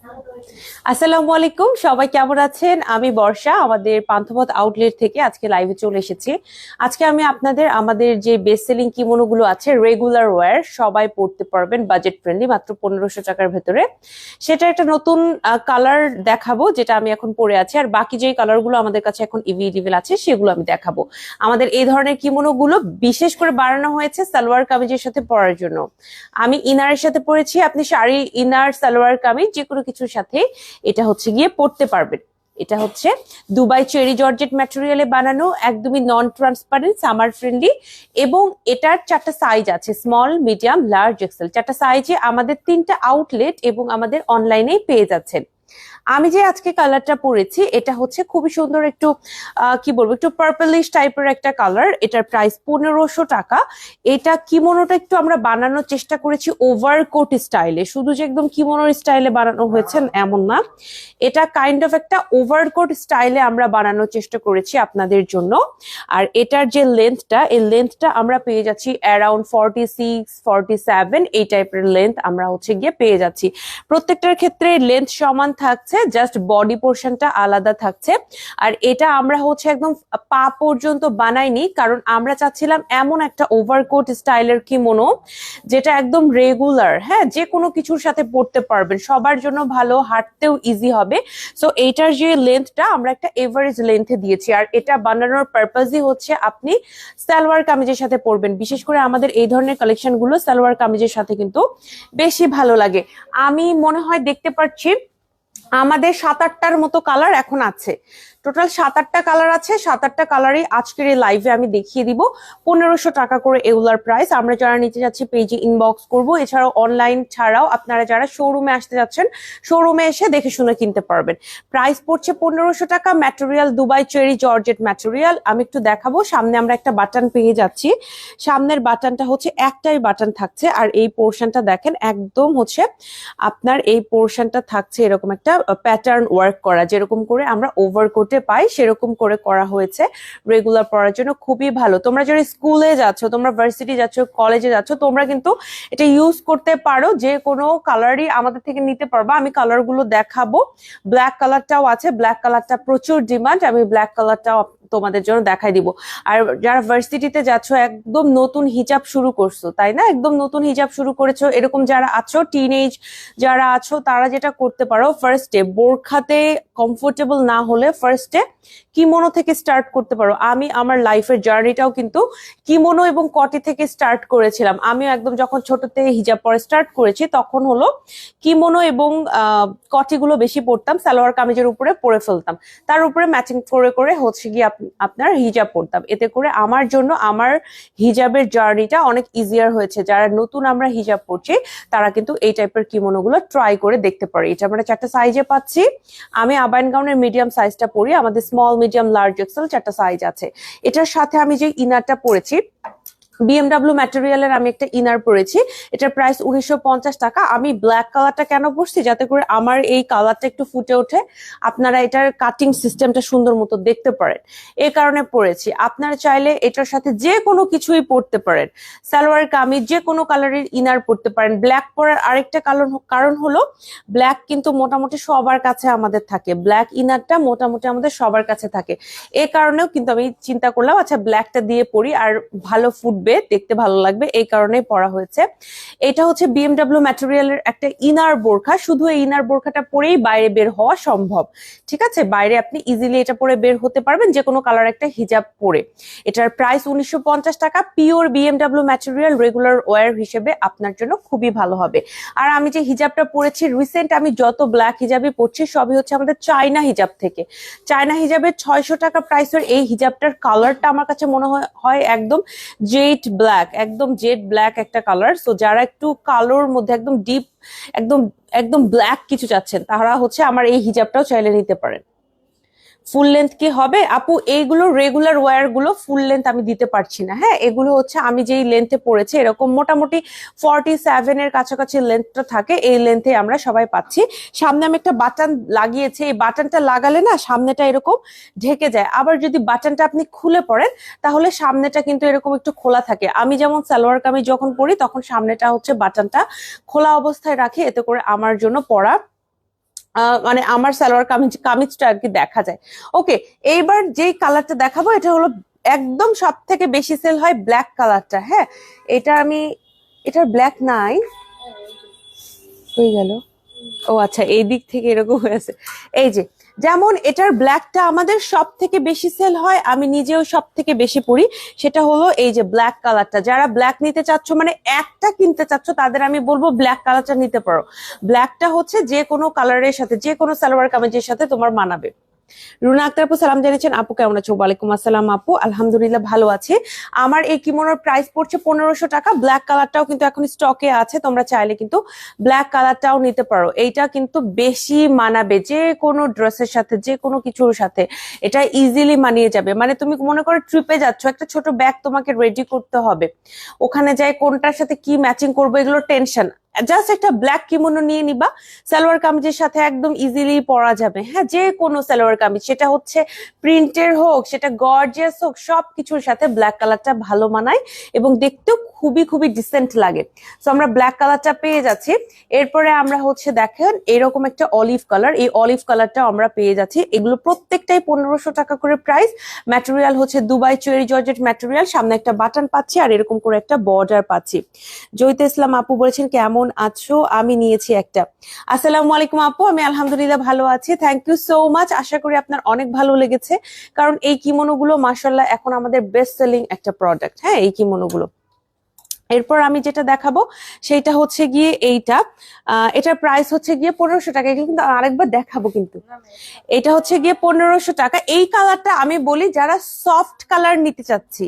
আসসালামু আলাইকুম, সবাই কেমন আছেন? আমি বর্ষা, আমাদের পান্থপথ আউটলেট থেকে আজকে লাইভে চলে এসেছি। আজকে আমি আপনাদের, আমাদের যে বেস্ট সেলিং কিমোনো গুলো আছে রেগুলার ওয়্যার সবাই পড়তে পারবেন বাজেট ফ্রেন্ডলি মাত্র পনেরোশো টাকার ভেতরে। সেটা একটা নতুন কালার দেখাবো, যেটা আমি এখন পরে আছি। আর বাকি যে কালারগুলো আমাদের কাছে এখন ইভিলেবল আছে, সেগুলো আমি দেখাবো। আমাদের এই ধরনের কিমোনো গুলো বিশেষ করে বানানো হয়েছে সালোয়ার কামিজের সাথে পরার জন্য। আমি ইনারের সাথে পরেছি, আপনি শাড়ি ইনার সালোয়ার কামিজ যে কোনো কিছুর সাথে এটা হচ্ছে গিয়ে পড়তে পারবেন। এটা হচ্ছে দুবাই চেরি জর্জেট ম্যাটেরিয়ালে বানানো, একদমই নন ট্রান্সপারেন্ট সামার ফ্রেন্ডলি এবং এটার চারটা সাইজ আছে স্মল মিডিয়াম লার্জ এক্সেল চারটা সাইজে আমাদের তিনটা আউটলেট এবং আমাদের অনলাইনেই পেয়ে যাচ্ছেন। আমি যে আজকে কালারটা পরেছি, এটা হচ্ছে খুবই সুন্দর একটু কি বলব, একটু পার্পলিশ টাইপের একটা কালার। এটার প্রাইস পনেরোশো টাকা। এটা কিমোনোটা একটু আমরা বানানোর চেষ্টা করেছি ওভারকোট স্টাইলে শুধু যে একদম কিমোনোর স্টাইলে বানানো হয়েছে, এমন না। এটা কাইন্ড অফ একটা ওভারকোট স্টাইলে আমরা বানানোর চেষ্টা করেছি আপনাদের জন্য। আর এটার যে লেন্থটা এই লেন্থটা আমরা পেয়ে যাচ্ছি around forty six forty seven এই টাইপের লেন্থ আমরা হচ্ছে গিয়ে পেয়ে যাচ্ছি। প্রত্যেকটার ক্ষেত্রে লেন্থ সমান থাকছে। জাস্ট বডি পোর্শনটা আলাদা থাকছে। আর এটা আমরা হচ্ছে একদম পা পর্যন্ত বানাইনি, কারণ আমরা চাচ্ছিলাম এমন একটা ওভারকোট স্টাইলের কিমোনো যেটা একদম রেগুলার হ্যাঁ? যে কোনো কিছুর সাথে পড়তে পারবেন। সবার জন্য ভালো, হাঁটতেও ইজি হবে। সো এইটার যে লেন্থটা আমরা একটা এভারেজ লেন্থে দিয়েছি। আর এটা বানানোর পারপাসই হচ্ছে আপনি সালোয়ার কামিজের সাথে পরবেন। বিশেষ করে আমাদের এই ধরনের কালেকশনগুলো সালোয়ার কামিজের সাথে কিন্তু বেশি ভালো লাগে। আমি মনে হয় দেখতে পাচ্ছি আমাদের সাত আটটার মতো কালার এখন আছে। টোটাল সাত আটটা কালার আছে। সাত আটটা কালারই আজকের এই লাইভে আমি দেখিয়ে দিব। পনেরোশো টাকা করে এগুলার প্রাইস আমরা যারা নিতে যাচ্ছি পেজে ইনবক্স করব। এছাড়াও অনলাইন ছাড়াও আপনারা যারা শোরুমে আসতে যাচ্ছেন শোরুমে এসে দেখে শুনে কিনতে পারবেন। প্রাইস পড়ছে পনেরোশো টাকা। Material Dubai cherry georgette material আমি একটু দেখাবো। সামনে আমরা একটা বাটন পেয়ে যাচ্ছি। সামনের বাটনটা হচ্ছে একটাই বাটন থাকছে। আর এই পোর্শনটা দেখেন, একদম হচ্ছে আপনার এই পোর্শনটা থাকছে এরকম একটা প্যাটার্ন ওয়ার্ক করা, যেরকম করে আমরা ওভারকোটে পাই, সেরকম করে করা হয়েছে। রেগুলার পড়ার জন্য খুবই ভালো। তোমরা যারা স্কুলে যাচ্ছ, তোমরা ভার্সিটি যাচ্ছ কলেজে যাচ্ছ, তোমরা কিন্তু এটা ইউজ করতে পারো। যে কোনো কালারই আমাদের থেকে নিতে পারবা আমি কালারগুলো দেখাবো। ব্ল্যাক কালারটাও আছে। ব্ল্যাক কালারটা প্রচুর ডিমান্ড আমি ব্ল্যাক কালারটাও তোমাদের জন্য দেখাই দিব। আর যারা ভার্সিটিতে যাচ্ছ, একদম নতুন হিজাব শুরু করছ, তাই না? একদম নতুন হিজাব শুরু করেছ, এরকম যারা আছো টিনেজ যারা আছো, তারা যেটা করতে পারো ফার্স্টে বোরখাতে কমফোর্টেবল না হলে ফার্স্টে কিমোনো থেকে স্টার্ট করতে পারো। আমি আমার লাইফের জার্নিটাও কিন্তু কিমোনো এবং কটি থেকে স্টার্ট করেছিলাম। আমিও একদম যখন ছোট থেকে হিজাব পরে স্টার্ট করেছি, তখন হলো কিমোনো এবং কটিগুলো বেশি পরতাম, সালোয়ার কামিজের উপরে পরে ফেলতাম। তার উপরে ম্যাচিং করে করে হচ্ছে গিয়ে আপনার হিজাব পরতাম এতে করে আমার জন্য আমার হিজাবের জার্নিটা অনেক ইজিয়ার হয়েছে। যারা নতুন আমরা হিজাব পরছি, তারা কিন্তু এই টাইপের কিমোনোগুলো ট্রাই করে দেখতে পারে। এটা আমরা চারটা সাইজে পাচ্ছি, আমি আবায়ন গাউনের মিডিয়াম সাইজটা পরি, আমাদের স্মল মিডিয়াম লার্জ এক্সেল চারটা সাইজ আছে। এটার সাথে আমি যে ইনারটা পরেছি বিএমডাব্লিউ ম্যাটেরিয়ালের আমি একটা ইনার পরেছি। এটার প্রাইস উনিশশো পঞ্চাশ টাকা। আমি ব্ল্যাক কালারটা কেন পরছি? যাতে করে আমার এই কালারটা একটু ফুটে ওঠে। আপনারা এটার কাটিং সিস্টেমটা সুন্দর মতো দেখতে পারেন। এই কারণে পরেছি। আপনারা চাইলে এটার সাথে যে কোনো কিছুই পরতে পারেন। সালোয়ার কামিজ যে কোনো কালারের ইনার পরতে পারেন। ব্ল্যাক পরার আরেকটা কারণ কারণ হলো ব্ল্যাক কিন্তু মোটামুটি সবার কাছে আমাদের থাকে। ব্ল্যাক ইনারটা মোটামুটি আমাদের সবার কাছে থাকে। এই কারণেও কিন্তু আমি চিন্তা করলাম আচ্ছা ব্ল্যাকটা দিয়ে পরি আর ভালো ফুটবে দেখতে ভালো লাগবে, এই কারণেই পরা হয়েছে। এটা হচ্ছে বিএমডাব্লিউ ম্যাটেরিয়ালের একটা ইনার বোরখা, শুধু এই ইনার বোরখাটা পরেই বাইরে বের হওয়া সম্ভব। ঠিক আছে? বাইরে আপনি ইজিলি এটা পরে বের হতে পারবেন যে কোনো কালার একটা হিজাব পরে। এটার প্রাইস উনিশশো টাকা pure BMW material regular wear হিসেবে আপনার জন্য খুবই ভালো হবে। আর আমি যে হিজাবটা পরেছি রিসেন্ট আমি যত ব্ল্যাক হিজাবই পরছি, সবই হচ্ছে আমাদের চায়না হিজাব থেকে। চায়না হিজাবের ছয়শো টাকা প্রাইসের এই হিজাবটার কালারটা আমার কাছে মনে হয় একদম একদম জেড ব্ল্যাক একদম জেট ব্ল্যাক একটা কালার সো যারা একটু কালোর মধ্যে একদম ডিপ একদম একদম ব্ল্যাক কিছু চাচ্ছেন, তারা হচ্ছে আমার এই হিজাবটাও চাইলে নিতে পারেন। ফুল লেন্থ কি হবে? আপু এইগুলো রেগুলার ওয়্যারগুলো ফুল লেন্থ আমি দিতে পারছি না হ্যাঁ? এগুলো হচ্ছে আমি যেই লেন্থে পড়েছি এরকম মোটামুটি ফর্টি সেভেন এর কাছাকাছি লেন্থটা থাকে এই লেন্থে আমরা সবাই পাচ্ছি। সামনে আমি একটা বাটন লাগিয়েছি এই বাটনটা লাগালে না সামনেটা এরকম ঢেকে যায়। আবার যদি বাটনটা আপনি খুলে পড়েন তাহলে সামনেটা কিন্তু এরকম একটু খোলা থাকে। আমি যেমন সালোয়ার কামিজ যখন পরি তখন সামনেটা হচ্ছে বাটনটা খোলা অবস্থায় রাখি এতে করে আমার জন্য আহ, মানে আমার সালোয়ার কামিজ, কামিজটা আর কি দেখা যায়। ওকে এইবার যেই কালারটা দেখাবো, এটা হলো একদম সব থেকে বেশি সেল হয় ব্ল্যাক কালারটা হ্যাঁ? এটা আমি, এটার ব্ল্যাক নাই। হয়ে গেল। ও আচ্ছা এই দিক থেকে এরকম হয়েছে এই যে যেমন এটার ব্ল্যাকটা আমাদের সব থেকে বেশি সেল হয়, আমি নিজেও সব থেকে বেশি পড়ি, সেটা হলো এই যে ব্ল্যাক কালারটা যারা ব্ল্যাক নিতে চাচ্ছ মানে একটা কিনতে চাচ্ছ, তাদের আমি বলব ব্ল্যাক কালারটা নিতে পারো। ব্ল্যাকটা হচ্ছে যে কোনো কালারের সাথে, যে কোনো সালোয়ার কামিজের সাথে তোমার মানাবে। রুনা আক্তার আপু, সালাম জানিয়েছেন, আপু, কেমন আছো? ওয়ালাইকুম আসসালাম আপু। আলহামদুলিল্লাহ ভালো আছে। আমার এই কিমোনোর প্রাইস পড়ছে পনেরোশো টাকা। ব্ল্যাক কালারটাও কিন্তু এখন স্টকে আছে। তোমরা চাইলে কিন্তু ব্ল্যাক কালারটাও নিতে পারো। এইটা কিন্তু বেশি মানাবে। যে কোনো ড্রেসের সাথে, যে কোনো কিছুর সাথে এটা ইজিলি মানিয়ে যাবে। মানে তুমি মনে করো ট্রিপে যাচ্ছ, একটা ছোট ব্যাগ তোমাকে রেডি করতে হবে। ওখানে যাই কোনটার সাথে কি ম্যাচিং করব, এগুলো টেনশন জাস্ট একটা ব্ল্যাক কিমোনো নিয়ে নিবা। সালোয়ার কামিজের সাথে একদম ইজিলি পরা যাবে। হ্যাঁ যে কোনো সালোয়ার কামিজ। সেটা হচ্ছে প্রিন্টের হোক, সেটা গর্জিয়াস হোক সব কিছুর সাথে ব্ল্যাক কালারটা ভালো মানায় এবং দেখতেও খুবই খুবই ডিসেন্ট লাগে। তো আমরা ব্ল্যাক কালারটা পেয়ে যাচ্ছি। এরপরে আমরা হচ্ছে দেখেন, এরকম একটা অলিভ কালার এই অলিভ কালারটা আমরা পেয়ে যাচ্ছি। এগুলো প্রত্যেকটাই পনেরোশো টাকা করে প্রাইস ম্যাটেরিয়াল হচ্ছে দুবাই চুয়েরি জর্জেট ম্যাটেরিয়াল সামনে একটা বাটন পাচ্ছি আর এরকম করে একটা বর্ডার পাচ্ছি। জয়িতা ইসলাম আপু বলেছেন, কেমন আছো? আমি নিয়েছি একটা। আসসালামু আলাইকুম আপু, আমি আলহামদুলিল্লাহ ভালো আছি। থ্যাংক ইউ সো মাচ আশা করি আপনার অনেক ভালো লেগেছে। কারণ এই কিমোনো গুলো মাসাল্লাহ এখন আমাদের বেস্ট সেলিং একটা প্রোডাক্ট হ্যাঁ এই কিমোনো গুলো এরপর আমি যেটা দেখাবো সেটা হচ্ছে গিয়ে এইটা। এটার প্রাইস হচ্ছে গিয়ে পনেরোশো টাকা। কিন্তু আরেকবার দেখাবো কিন্তু। এটা হচ্ছে গিয়ে পনেরোশো টাকা। এই কালারটা আমি বলি, যারা সফট কালার নিতে চাচ্ছি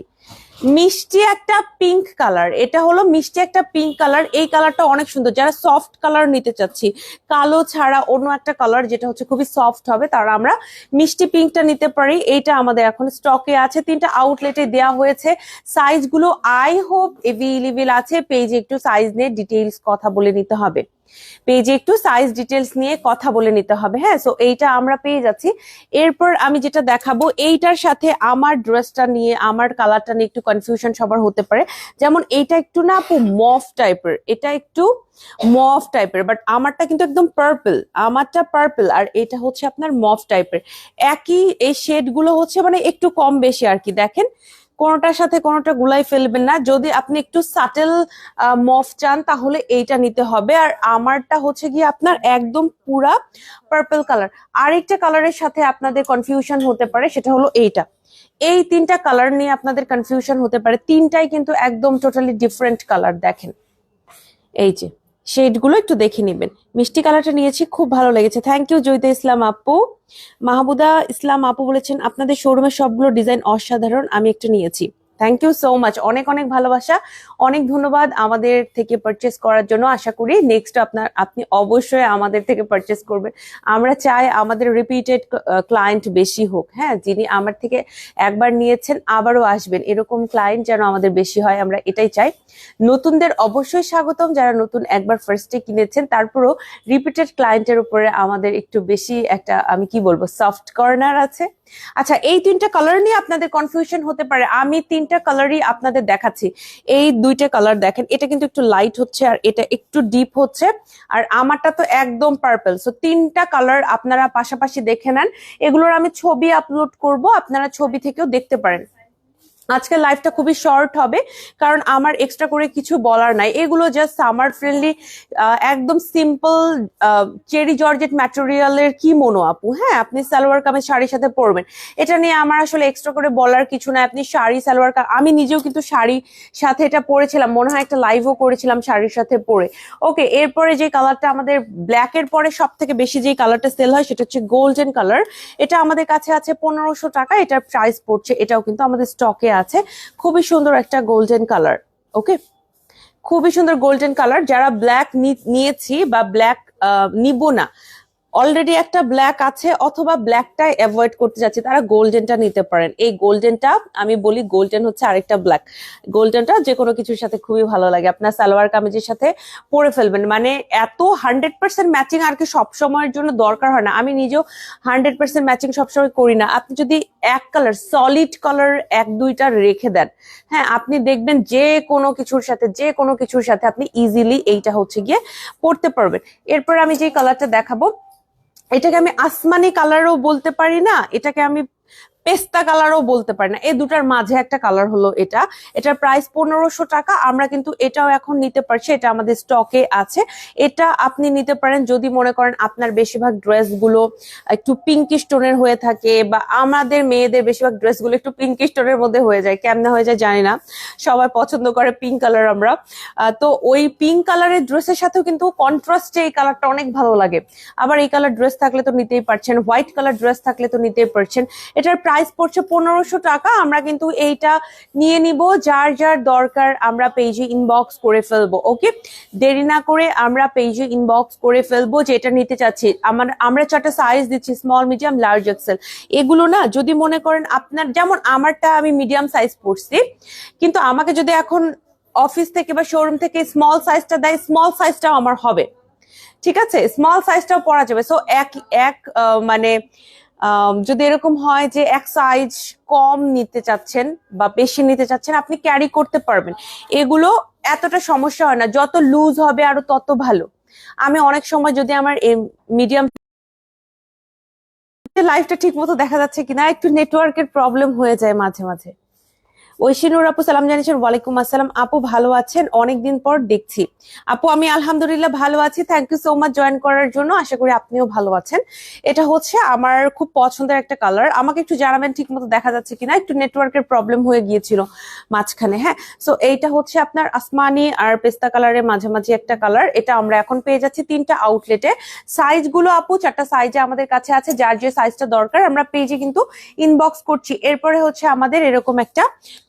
মিষ্টি একটা পিঙ্ক কালার এটা হলো মিষ্টি একটা পিঙ্ক কালার এই কালারটা অনেক সুন্দর। যারা সফট কালার নিতে চাচ্ছি, কালো ছাড়া অন্য একটা কালার যেটা হচ্ছে খুবই সফট হবে, তারা আমরা মিষ্টি পিঙ্কটা নিতে পারি। এইটা আমাদের এখন স্টকে আছে। তিনটা আউটলেটে দেওয়া হয়েছে। সাইজগুলো আই হোপ এভেলেবেল আছে। পেজে একটু সাইজ নিয়ে ডিটেইলস কথা বলে নিতে হবে। পেজে একটু সাইজ ডিটেলস নিয়ে কথা বলে নিতে হবে হ্যাঁ? সো এইটা আমরা পেয়ে যাচ্ছি। এরপর আমি যেটা দেখাবো, এইটার সাথে আমার ড্রেসটা নিয়ে, আমার কালারটা নিয়ে একটু কনফিউশন সবার হতে পারে। যেমন এইটা একটু না আপু মফ টাইপের এটা একটু মফ টাইপের বাট আমারটা কিন্তু একদম পার্পল আমারটা পার্পল আর এটা হচ্ছে আপনার মফ টাইপের একই এই শেডগুলো হচ্ছে মানে একটু কম বেশি আর কি, দেখেন? কোনোটার সাথে কোনোটা গুলাই ফেলবেন না। যদি আপনি একটু সাটেল মফ চান, তাহলে এইটা নিতে হবে। আর আমারটা হচ্ছে গিয়ে আপনার একদম পুরা পার্পল কালার আরেকটা কালারের সাথে আপনাদের কনফিউশন হতে পারে, সেটা হলো এইটা। এই তিনটা কালার নিয়ে আপনাদের কনফিউশন হতে পারে। তিনটাই কিন্তু একদম টোটালি ডিফারেন্ট কালার দেখেন। এই যে। শেডগুলো একটু দেখে নেবেন। মিষ্টি কালারটা নিয়েছি, খুব ভালো লেগেছে। থ্যাংক ইউ জয়িতা ইসলাম আপু। মাহবুদা ইসলাম আপু বলেছেন, আপনাদের শোরুমের সবগুলো ডিজাইন অসাধারণ, আমি একটু নিয়েছি। থ্যাংক ইউ সো মাচ অনেক অনেক ভালোবাসা। অনেক ধন্যবাদ আমাদের থেকে পারচেস করার জন্য। আশা করি নেক্সট আপনার, আপনি অবশ্যই আমাদের থেকে পারচেস করবেন। আমরা চাই আমাদের রিপিটেড ক্লায়েন্ট বেশি হোক। হ্যাঁ যিনি আমার থেকে একবার নিয়েছেন, আবারও আসবেন। এরকম ক্লায়েন্ট যেন আমাদের বেশি হয়, আমরা এটাই চাই। নতুনদের অবশ্যই স্বাগতম। যারা নতুন একবার ফার্স্টে কিনেছেন, তারপরও রিপিটেড ক্লায়েন্টের উপরে আমাদের একটু বেশি একটা, আমি কি বলব সফট কর্নার আছে। আচ্ছা এই তিনটা কালার নিয়ে আপনাদের কনফিউশন হতে পারে। আমি তিনটা কালারই আপনাদের দেখাচ্ছি। এই দুইটা কালার দেখেন, এটা কিন্তু একটু লাইট হচ্ছে আর এটা একটু ডিপ হচ্ছে। আর আমারটা তো একদম পার্পল সো তিনটা কালার আপনারা পাশাপাশি দেখে নেন। এগুলোর আমি ছবি আপলোড করব, আপনারা ছবি থেকেও দেখতে পারেন। আজকের লাইফটা খুবই শর্ট হবে, কারণ আমার এক্সট্রা করে কিছু বলার নাই। এগুলো জাস্ট সামার ফ্রেন্ডলি একদম সিম্পল চেরি জর্জেট ম্যাটেরিয়ালের কি মনো আপু? হ্যাঁ আপনি সালোয়ার কামিজ শাড়ির সাথে পরবেন। এটা নিয়ে আমার আসলে এক্সট্রা করে বলার কিছু নাই। আপনি শাড়ি, সালোয়ার আমি নিজেও কিন্তু শাড়ি সাথে এটা পরেছিলাম। মনে হয় একটা লাইভও করেছিলাম শাড়ির সাথে পরে। ওকে এরপরে যে কালারটা আমাদের ব্ল্যাক এর পরে সব থেকে বেশি যে কালারটা সেল হয়, সেটা হচ্ছে গোল্ডেন কালার এটা আমাদের কাছে আছে পনেরোশো টাকা, এটার প্রাইস পড়ছে, এটাও কিন্তু আমাদের স্টকে আছে, খুবই সুন্দর একটা গোল্ডেন কালার ওকে খুবই সুন্দর গোল্ডেন কালার যারা ব্ল্যাক নিয়েছি বা ব্ল্যাক নিব না অলরেডি একটা ব্ল্যাক আছে অথবা ব্ল্যাকটা অ্যাভয়েড করতে যাচ্ছে, তারা গোল্ডেনটা নিতে পারেন। এই গোল্ডেনটা আমি বলি গোল্ডেন হচ্ছে আরেকটা ব্ল্যাক গোল্ডেনটা যে কোনো কিছুর সাথে খুবই ভালো লাগে। আপনার সালোয়ার কামিজের সাথে পরে ফেলবেন। মানে এত হান্ড্রেড পার্সেন্ট ম্যাচিং আর কি সবসময়ের জন্য দরকার হয় না। আমি নিজেও হান্ড্রেড পার্সেন্ট ম্যাচিং সবসময় করি না। আপনি যদি এক কালার সলিড কালার এক, দুইটা রেখে দেন হ্যাঁ আপনি দেখবেন যে কোনো কিছুর সাথে, যে কোনো কিছুর সাথে আপনি ইজিলি এইটা হচ্ছে গিয়ে পড়তে পারবেন। এরপর আমি যে কালারটা দেখাবো এটাকে আমি আসমানি কালারও বলতে পারি না এটাকে আমি পেস্তা কালারও বলতে পারি না। এই দুটার মাঝে একটা কালার হলো এটা। এটার প্রাইস পনেরোশো টাকা। আমরা কিন্তু এটাও এখন নিতে পারছি। এটা আমাদের স্টকে আছে। এটা আপনি নিতে পারেন যদি মনে করেন আপনার বেশিরভাগ ড্রেসগুলো একটু পিঙ্কিশ টোনের হয়ে থাকে বা আমাদের মেয়েদের বেশিরভাগ ড্রেসগুলো একটু পিঙ্কিশ টোনের মধ্যে হয়ে যায়। কেমনে হয়ে যায় জানি না। সবাই পছন্দ করে পিঙ্ক কালার আমরা। তো ওই পিঙ্ক কালারের ড্রেসের সাথেও কিন্তু কন্ট্রাস্টে এই কালারটা অনেক ভালো লাগে। আবার এই কালার ড্রেস থাকলে তো নিতেই পারছেন। হোয়াইট কালার ড্রেস থাকলে তো নিতেই পারছেন। এটার প্রাইস পড়ছে পনেরোশো টাকা, আমরা কিন্তু এইটা নিয়ে নিব, যার যার দরকার আমরা পেজে ইনবক্স করে ফেলব ওকে দেরি না করে আমরা পেজে ইনবক্স করে ফেলব, যেটা নিতে চাচ্ছি। আমার, আমরা চারটা সাইজ দিচ্ছি স্মল মিডিয়াম লার্জ এক্সেল এগুলো না, যদি মনে করেন আপনার, যেমন আমারটা আমি মিডিয়াম সাইজ পড়ছি কিন্তু আমাকে যদি এখন অফিস থেকে বা শোরুম থেকে স্মল সাইজটা দেয় স্মল সাইজটাও আমার হবে। ঠিক আছে? স্মল সাইজটাও পরা যাবে। সো এক এক মানে যদি এরকম হয় যে এক সাইজ কম নিতে চাচ্ছেন বা বেশি নিতে চাচ্ছেন, আপনি ক্যারি করতে পারবেন। এগুলো এতটা সমস্যা হয় না। যত লুজ হবে আরও তত ভালো। আমি অনেক সময় যদি আমার মিডিয়াম লাইফটা ঠিক মতো দেখা যাচ্ছে কিনা, একটু নেটওয়ার্কের প্রবলেম হয়ে যায় মাঝে মাঝে। ঐশিনুর আপু, সালাম জানিয়েছেন, ওয়ালাইকুম আসসালাম। আপু ভালো আছেন? অনেকদিন পর দেখছি। আপু, আমি আলহামদুলিল্লাহ ভালো আছি। Thank you so much join করার জন্য। আশা করি আপনিও ভালো আছেন। এটা হচ্ছে আমার খুব পছন্দের একটা কালার আমাকে একটু জানাবেন ঠিক মতো দেখা যাচ্ছে কিনা? একটু নেটওয়ার্কের প্রবলেম হয়ে গিয়েছিল মাঝখানে হ্যাঁ? সো এইটা হচ্ছে আপনার আসমানি আর পেস্তা কালারের মাঝামাঝি একটা কালার এটা আমরা এখন পেয়ে যাচ্ছি তিনটা আউটলেটে সাইজগুলো আপু, চারটা সাইজে আমাদের কাছে আছে। যার যে সাইজটা দরকার, আমরা পেজে কিন্তু ইনবক্স করছি। এরপরে হচ্ছে আমাদের এরকম একটা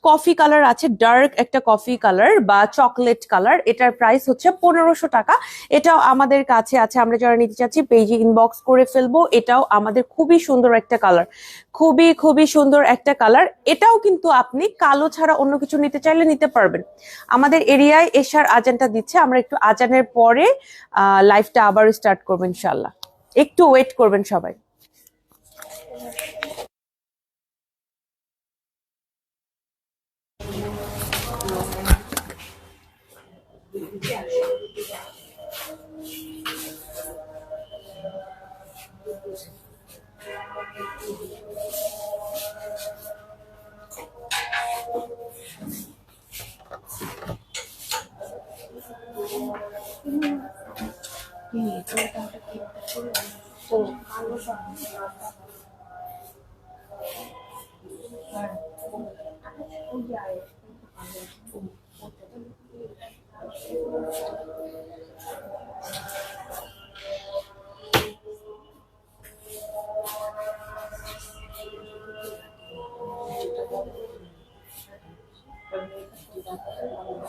কফি কালার আছে, ডার্ক একটা কফি কালার বা চকলেট কালার। এটার প্রাইস হচ্ছে পনেরোশো টাকা। এটাও আমাদের কাছে আছে, আমরা যারা নিতে চাচ্ছি, পেজে ইনবক্স করে ফেলব। এটাও আমাদের খুবই সুন্দর একটা কালার। খুবই খুবই সুন্দর একটা কালার। এটাও কিন্তু আপনি কালো ছাড়া অন্য কিছু নিতে চাইলে নিতে পারবেন। আমাদের এরিয়ায় এশার আজানটা দিচ্ছে, আমরা একটু আজানের পরে লাইফটা আবার স্টার্ট করব ইনশাল্লাহ একটু ওয়েট করবেন সবাই। 嗯，你做到。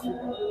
desafio.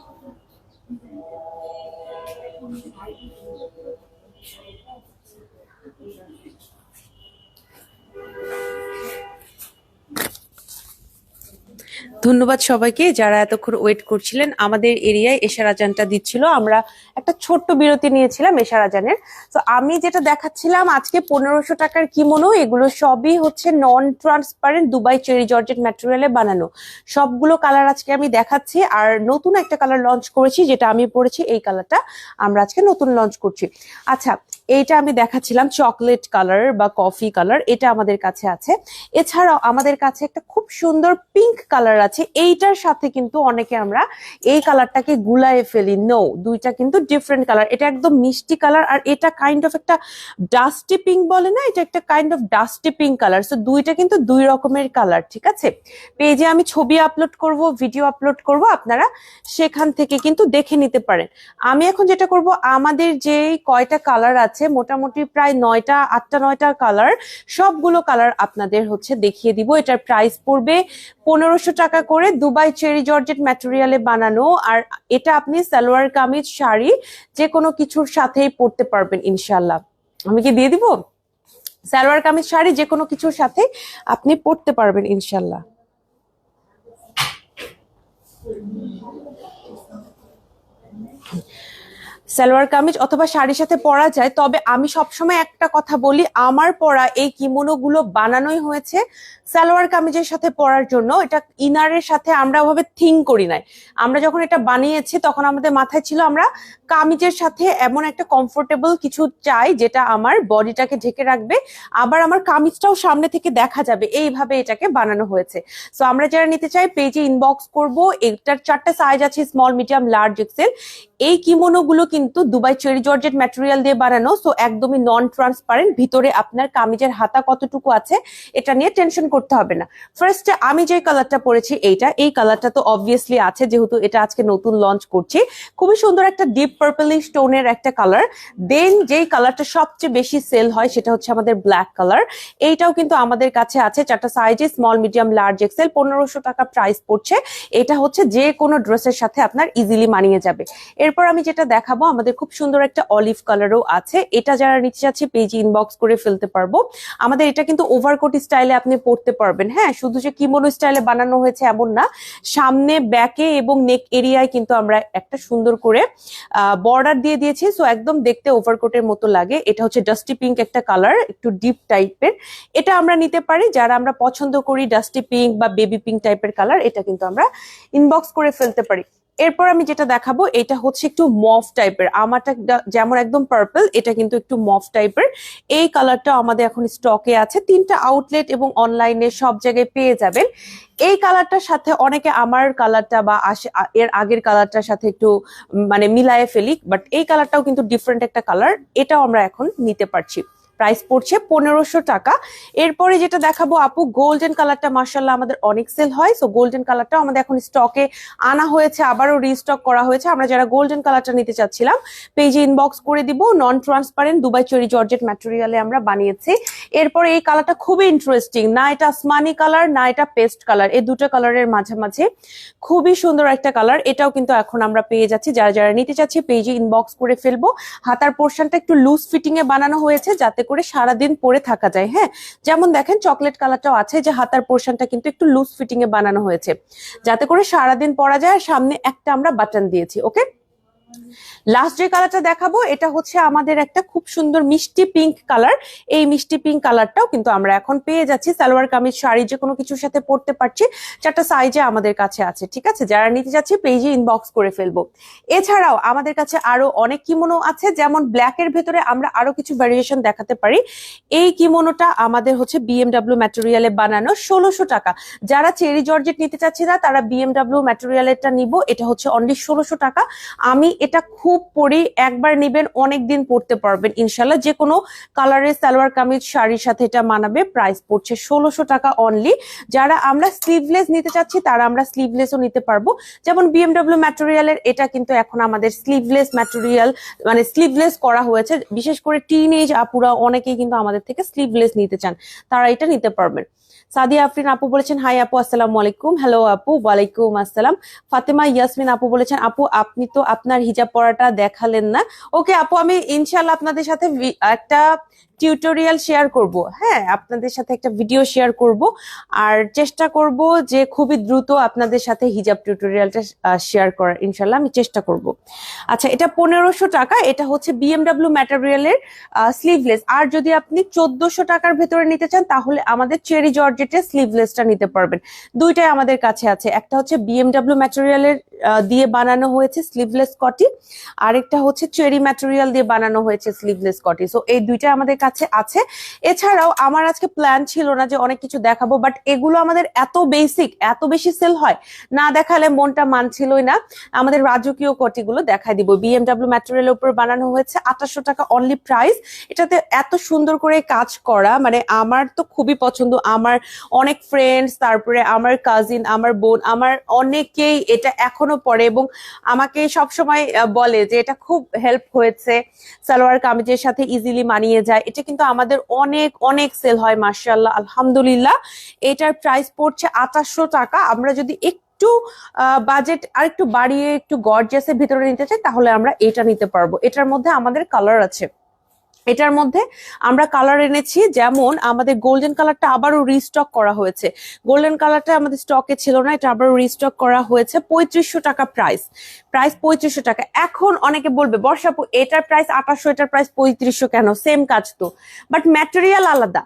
哦。ধন্যবাদ সবাইকে যারা এতক্ষণ ওয়েট করছিলেন। আমাদের এরিয়ায় এশার আজানটা দিচ্ছিল। আমরা একটা ছোট্ট বিরতি নিয়েছিলাম এশার আজানের তো আমি যেটা দেখাচ্ছিলাম, আজকে পনেরোশো টাকার কিমোনো, এগুলো সবই হচ্ছে non transparent Dubai cherry georgette ম্যাটেরিয়ালে বানানো। সবগুলো কালার আজকে আমি দেখাচ্ছি আর নতুন একটা কালার লঞ্চ করেছি, যেটা আমি পরেছি, এই কালারটা আমরা আজকে নতুন লঞ্চ করছি। আচ্ছা এইটা আমি দেখাচ্ছিলাম চকলেট কালার বা কফি কালার এটা আমাদের কাছে আছে। এছাড়াও আমাদের কাছে একটা খুব সুন্দর পিঙ্ক কালার আছে। এইটার সাথে কিন্তু অনেকে আমরা এই কালারটাকে গুলায়ে ফেলি। নো দুইটা কিন্তু ডিফারেন্ট কালার এটা একদম মিষ্টি কালার আর এটা কাইন্ড অফ একটা ডাস্টি পিঙ্ক বলে না, এটা একটা kind of dusty pink colour so দুইটা কিন্তু দুই রকমের কালার ঠিক আছে? পেজে আমি ছবি আপলোড করব ভিডিও আপলোড করব, আপনারা সেখান থেকে কিন্তু দেখে নিতে পারেন। আমি এখন যেটা করব, আমাদের যে কয়টা কালার আছে, মোটামুটি প্রায় নয়টা, আটটা, নয়টা কালার সবগুলো কালার আপনাদের হচ্ছে দেখিয়ে দিব। এটার প্রাইস পড়বে পনেরোশো টাকা করে দুবাই চেরি জর্জেট ম্যাটেরিয়ালে বানানো, আর এটা আপনি সালোয়ার কামিজ, শাড়ি যে কোনো কিছুর সাথেই পরতে পারবেন ইনশাল্লাহ আমি কি দিয়ে দিব? সালোয়ার কামিজ, শাড়ি যে কোনো কিছুর সাথে আপনি পরতে পারবেন ইনশাল্লাহ সালোয়ার কামিজ অথবা শাড়ির সাথে পরা যায়, তবে আমি সবসময় একটা কথা বলি, আমার পরা এই কিমোনো গুলো বানানোই হয়েছে সালোয়ার কামিজের সাথে পরার জন্য। এটা ইনারের সাথে আমরা ওভাবে থিঙ্ক করি নাই। আমরা যখন এটা বানিয়েছি, তখন আমাদের মাথায় ছিল আমরা কামিজের সাথে এমন একটা কমফোর্টেবল কিছু চাই, যেটা আমার বডিটাকে ঢেকে রাখবে। আবার আমার কামিজটাও সামনে থেকে দেখা যাবে, এইভাবে এটাকে বানানো হয়েছে। সো আমরা যারা নিতে চাই পেজে ইনবক্স করব। এটার চারটা সাইজ আছে স্মল মিডিয়াম লার্জ এক্সেল এই কিমোনো গুলো কিন্তু দুবাই চেরি জর্জেট ম্যাটেরিয়াল দিয়ে বানানো সো একদমই নন ট্রান্সপারেন্ট ভিতরে আপনার কামিজের হাতা কতটুকু আছে, এটা নিয়ে টেনশন করতে হবে না। ফার্স্টে আমি যে কালারটা পরেছি, এইটা, এই কালারটা তো অবভিয়াসলি আছে, যেহেতু এটা আজকে নতুন লঞ্চ করছি। খুবই সুন্দর একটা ডিপ পার্পলিশ টোনের একটা কালার দেন যেই কালারটা সবচেয়ে বেশি সেল হয়, সেটা হচ্ছে আমাদের ব্ল্যাক কালার এইটাও কিন্তু আমাদের কাছে আছে, চারটা সাইজে স্মল মিডিয়াম লার্জ এক্সেল পনেরোশো টাকা প্রাইস পড়ছে। এটা হচ্ছে যে কোনো ড্রেসের সাথে আপনার ইজিলি মানিয়ে যাবে। এরপর আমি যেটা দেখাবো, আমাদের খুব সুন্দর একটা অলিভ কালারও আছে। এটা যারা নিতে চাচ্ছি পেজ ইনবক্স করে ফেলতে পারব। আমাদের এটা কিন্তু ওভারকোট স্টাইলে আপনি পড়তে পারবেন। হ্যাঁ শুধু যে কিমোনো স্টাইলে বানানো হয়েছে এমন না, সামনে ব্যাকে এবং নেক এরিয়ায় কিন্তু আমরা একটা সুন্দর করে বর্ডার দিয়ে দিয়েছি। সো একদম দেখতে ওভারকোটের মতো লাগে। এটা হচ্ছে ডাস্টি পিঙ্ক একটা কালার একটু ডিপ টাইপের এটা আমরা নিতে পারি, যারা আমরা পছন্দ করি ডাস্টি পিঙ্ক বা বেবি পিঙ্ক টাইপের কালার এটা কিন্তু আমরা ইনবক্স করে ফেলতে পারি। এরপর আমি যেটা দেখাবো, এটা হচ্ছে একটু মফ টাইপের। আমারটা যেমন একদম পার্পল এটা কিন্তু একটু মফ টাইপের। এই কালারটা আমাদের এখন স্টকে আছে। তিনটা আউটলেট এবং অনলাইনে সব জায়গায় পেয়ে যাবেন। এই কালারটার সাথে অনেকে আমার কালারটা বা এর আগের কালারটার সাথে একটু মানে মিলায়ে ফেলি বাট এই কালারটাও কিন্তু ডিফারেন্ট একটা কালার এটাও আমরা এখন নিতে পারছি। প্রাইস পড়ছে পনেরোশো টাকা। এরপরে যেটা দেখাবো আপু গোল্ডেন কালারটা মার্শাল্লাহ আমাদের অনেক সেল হয়। সো গোল্ডেন কালারটাও আমাদের এখন স্টকে আনা হয়েছে, আবারও রিস্টক করা হয়েছে। আমরা যারা গোল্ডেন কালারটা নিতে চাচ্ছিলাম পেজে ইনবক্স করে দিব। Non transparent Dubai cherry georgette ম্যাটেরিয়ালে আমরা বানিয়েছি। এরপরে এই কালারটা খুবই ইন্টারেস্টিং না এটা আসমানি কালার না এটা পেস্ট কালার এই দুটো কালারের মাঝামাঝি। খুবই সুন্দর একটা কালার এটাও কিন্তু এখন আমরা পেয়ে যাচ্ছি। যারা যারা নিতে চাচ্ছি পেজে ইনবক্স করে ফেলব। হাতার পোর্শনটা একটু লুজ ফিটিং এ বানানো হয়েছে, যাতে করে সারাদিন পরে থাকা যায় হ্যাঁ? যেমন দেখেন চকলেট কালারটাও আছে যে হাতার পোর্শনটা কিন্তু একটু লুজ ফিটিং এ বানানো হয়েছে। যাতে করে সারাদিন পরা যায়, আর সামনে একটা আমরা বাটন দিয়েছি ওকে লাস্ট যে কালারটা দেখাবো, এটা হচ্ছে আমাদের একটা খুব সুন্দর মিষ্টি পিঙ্ক কালার এই মিষ্টি পিঙ্ক কালারটাও কিন্তু আমরা এখন পেয়ে যাচ্ছি। সালোয়ার কামিজ, শাড়ি, যে কোনো কিছুর সাথে পরতে পারছি। চারটা সাইজে আমাদের কাছে আছে, ঠিক আছে? যারা নিতে যাচ্ছে পেজে ইনবক্স করে ফেলব। এছাড়াও আমাদের কাছে আরও অনেক কিমোনো আছে, যেমন ব্ল্যাকের ভেতরে আমরা আরও কিছু ভ্যারিয়েশন দেখাতে পারি। এই কিমোনোটা আমাদের হচ্ছে বিএমডাব্লিউ ম্যাটেরিয়ালে বানানো ষোলোশো টাকা। যারা চেরি জর্জেট নিতে চাচ্ছি না, তারা বিএমডাব্লিউ ম্যাটেরিয়ালেরটা নিব। এটা হচ্ছে অনলি ষোলোশো টাকা। আমি এটা খুব পরি একবার নিবেন অনেক দিন পরতে পারবেন। ইনশাল্লাহ যে কোনো কালারের সালোয়ার কামিজ, শাড়ির সাথে এটা মানাবে প্রাইস পড়ছে ষোলোশো টাকা অনলি যারা আমরা স্লিভলেস নিতে চাচ্ছি, তারা আমরা স্লিভলেসও নিতে পারব। যেমন বিএমডাব্লিউ ম্যাটেরিয়ালের এটা কিন্তু এখন আমাদের স্লিভলেস ম্যাটেরিয়াল মানে স্লিভলেস করা হয়েছে। বিশেষ করে টিন এজ আপুরা অনেকেই কিন্তু আমাদের থেকে স্লিভলেস নিতে চান, তারা এটা নিতে পারবেন। সাদিয়া আফরিন আপু বলেছেন, হাই আপু, আসসালামু আলাইকুম। হ্যালো আপু, ওয়ালাইকুম আসসালাম। ফাতেমা ইয়াসমিন আপু বলেছেন, আপু, আপনি তো আপনার হিজাব পরাটা দেখালেন না। ওকে আপু, আমি ইনশাল্লাহ আপনাদের সাথে একটা টিউটোরিয়াল শেয়ার করব। হ্যাঁ আপনাদের সাথে একটা ভিডিও শেয়ার করব। আর চেষ্টা করব যে খুবই দ্রুত আপনাদের সাথে হিজাব টিউটোরিয়ালটা শেয়ার করার। ইনশাল্লাহ আমি চেষ্টা করব। আচ্ছা এটা পনেরোশো টাকা, এটা হচ্ছে বিএমডাব্লিউ ম্যাটেরিয়ালের স্লিভলেস আর যদি আপনি চোদ্দশো টাকার ভেতরে নিতে চান, তাহলে আমাদের চেরি জর্জেটের স্লিভলেসটা নিতে পারবেন। দুইটাই আমাদের কাছে আছে। একটা হচ্ছে বিএমডাব্লিউ ম্যাটেরিয়ালের দিয়ে বানানো হয়েছে স্লিভলেস কটি আরেকটা হচ্ছে চেরি ম্যাটেরিয়াল দিয়ে বানানো হয়েছে স্লিভলেস কটি সো এই দুইটা আমাদের কাছে আছে। এছাড়াও আমার আজকে প্ল্যান ছিল না যে অনেক কিছু দেখাবো বাট এগুলো আমাদের এত বেসিক এত বেশি সেল হয়, না দেখালে মনটা মানছিলই না। আমাদের রাজকীয় কটিগুলো দেখাই দিব। বিএমডাব্লিউ ম্যাটেরিয়ালের উপর বানানো হয়েছে আঠাশশো টাকা অনলি প্রাইস এটাতে এত সুন্দর করে কাজ করা মানে আমার তো খুবই পছন্দ। আমার অনেক ফ্রেন্ডস তারপরে আমার কাজিন আমার বোন, আমার অনেকেই এটা এখনও পরে এবং আমাকে সব সময় বলে যে এটা খুব হেল্প হয়েছে। সালোয়ার কামিজের সাথে ইজিলি মানিয়ে যায়। এটা কিন্তু আমাদের অনেক অনেক সেল হয় মার্শাল্লাহ আলহামদুলিল্লাহ। এটার প্রাইস পড়ছে আঠাশশো টাকা। আমরা যদি একটু বাজেট আর একটু বাড়িয়ে একটু গর্জিয়াসের ভিতরে নিতে চাই, তাহলে আমরা এটা নিতে পারব। এটার মধ্যে আমাদের কালার আছে। এটার মধ্যে আমরা কালার এনেছি, যেমন আমাদের গোল্ডেন কালারটা আবারও রিস্টক করা হয়েছে। গোল্ডেন কালারটা আমাদের স্টকে ছিল না, এটা আবারও রিস্টক করা হয়েছে পঁয়ত্রিশশো টাকা প্রাইস প্রাইস পঁয়ত্রিশশো টাকা। এখন অনেকে বলবে, বর্ষাপু, এটার প্রাইস আঠাশশো, এটার প্রাইস পঁয়ত্রিশশো কেন? সেম কাজ তো। বাট ম্যাটেরিয়াল আলাদা।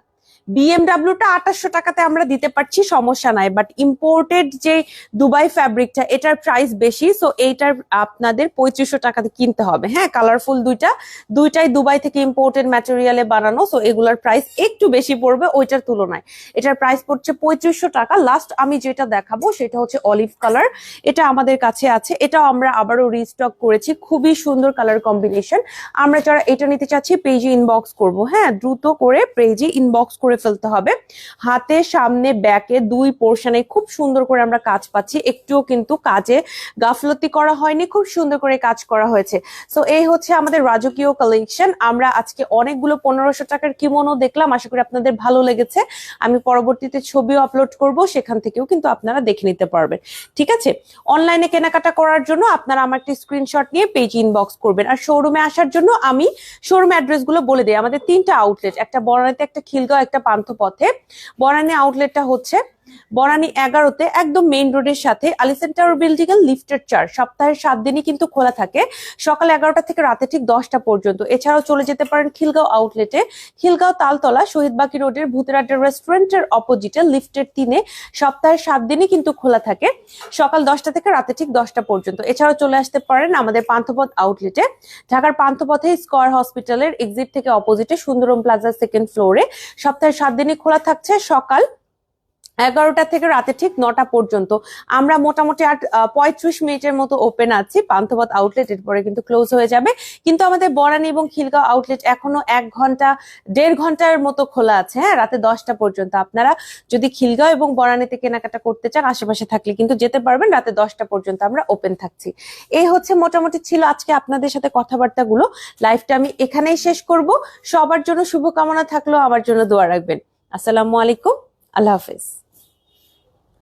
বিএমডাব্লিউটা আঠাশশো টাকাতে আমরা দিতে পারছি, সমস্যা নাই। বাট ইম্পোর্টেড যে দুবাই ফ্যাব্রিকটা এটার প্রাইস বেশি সো এইটার আপনাদের পঁয়ত্রিশশো টাকাতে কিনতে হবে। হ্যাঁ কালারফুল দুইটা, দুইটাই দুবাই থেকে ইম্পোর্টেড ম্যাটেরিয়ালে বানানো সো এগুলার প্রাইস একটু বেশি পড়বে ওইটার তুলনায়। এটার প্রাইস পড়ছে পঁয়ত্রিশশো টাকা। লাস্ট আমি যেটা দেখাবো, সেটা হচ্ছে অলিভ কালার এটা আমাদের কাছে আছে। এটাও আমরা আবারও রিস্টক করেছি। খুবই সুন্দর কালার কম্বিনেশন আমরা যারা এটা নিতে চাচ্ছি পেজে ইনবক্স করব। হ্যাঁ দ্রুত করে পেজে ইনবক্স করে ফেলতে হবে। হাতে, সামনে, ব্যাকে দুই পোর্শনে খুব সুন্দর করে আমরা কাজ পাচ্ছি। একটুও কিন্তু কাজে গাফলতি করা হয়নি, খুব সুন্দর করে কাজ করা হয়েছে। সো এই হচ্ছে আমাদের রাজকীয় কালেকশন আমরা আজকে অনেকগুলো পনেরোশো টাকার কিমোনো দেখলাম। আশা করি আপনাদের ভালো লেগেছে। আমি পরবর্তীতে ছবিও আপলোড করব। সেখান থেকেও কিন্তু আপনারা দেখে নিতে পারবেন। ঠিক আছে? অনলাইনে কেনাকাটা করার জন্য আপনারা আমার একটি স্ক্রিনশট নিয়ে পেজ ইনবক্স করবেন। আর শোরুমে আসার জন্য আমি শোরুম অ্যাড্রেসগুলো বলে দিই। আমাদের তিনটা আউটলেট একটা বনানীতে একটা খিলগাঁও, একটা পান্থপথে। বনানী আউটলেটটা হচ্ছে বনানী এগারোতে একদম মেইন রোডের সাথে আলিসেন টাওয়ার বিল্ডিং এর লিফটের চার সপ্তাহের সাত দিনই কিন্তু খোলা থাকে। সকাল এগারোটা থেকে রাতে ঠিক দশটা পর্যন্ত। এছাড়াও চলে যেতে পারেন খিলগাঁও আউটলেটে খিলগাঁও তালতলা শহীদবাকি রোডের ভূতেরাড্ডা রেস্টুরেন্টের অপোজিটে লিফটের তিনে। সপ্তাহের সাত দিনই কিন্তু খোলা থাকে। সকাল দশটা থেকে রাতে ঠিক দশটা পর্যন্ত। এছাড়াও চলে আসতে পারেন আমাদের পান্থপথ আউটলেটে ঢাকার পান্থপথে স্কয়ার হসপিটালের এক্সিট থেকে অপোজিটে সুন্দরম প্লাজা সেকেন্ড ফ্লোরে সপ্তাহের সাত দিনই খোলা থাকছে। সকাল এগারোটা থেকে রাতে ঠিক নটা পর্যন্ত। আমরা মোটামুটি আহ, পঁয়ত্রিশ মিনিটের মতো ওপেন আছি। পান্থপথ আউটলেট এরপরে কিন্তু ক্লোজ হয়ে যাবে। কিন্তু আমাদের বরানি এবং খিলগাঁও আউটলেট এখনও এক ঘণ্টা দেড় ঘণ্টার মতো খোলা আছে। হ্যাঁ রাতে দশটা পর্যন্ত। আপনারা যদি খিলগাঁও এবং বরানিতে কেনাকাটা করতে চান আশেপাশে থাকলে কিন্তু যেতে পারবেন। রাতে দশটা পর্যন্ত আমরা ওপেন থাকছি। এই হচ্ছে মোটামুটি ছিল আজকে আপনাদের সাথে কথাবার্তাগুলো। লাইভটা আমি এখানেই শেষ করব। সবার জন্য শুভকামনা থাকলেও আমার জন্য দোয়া রাখবেন। আসসালামু আলাইকুম। আল্লাহ হাফেজ।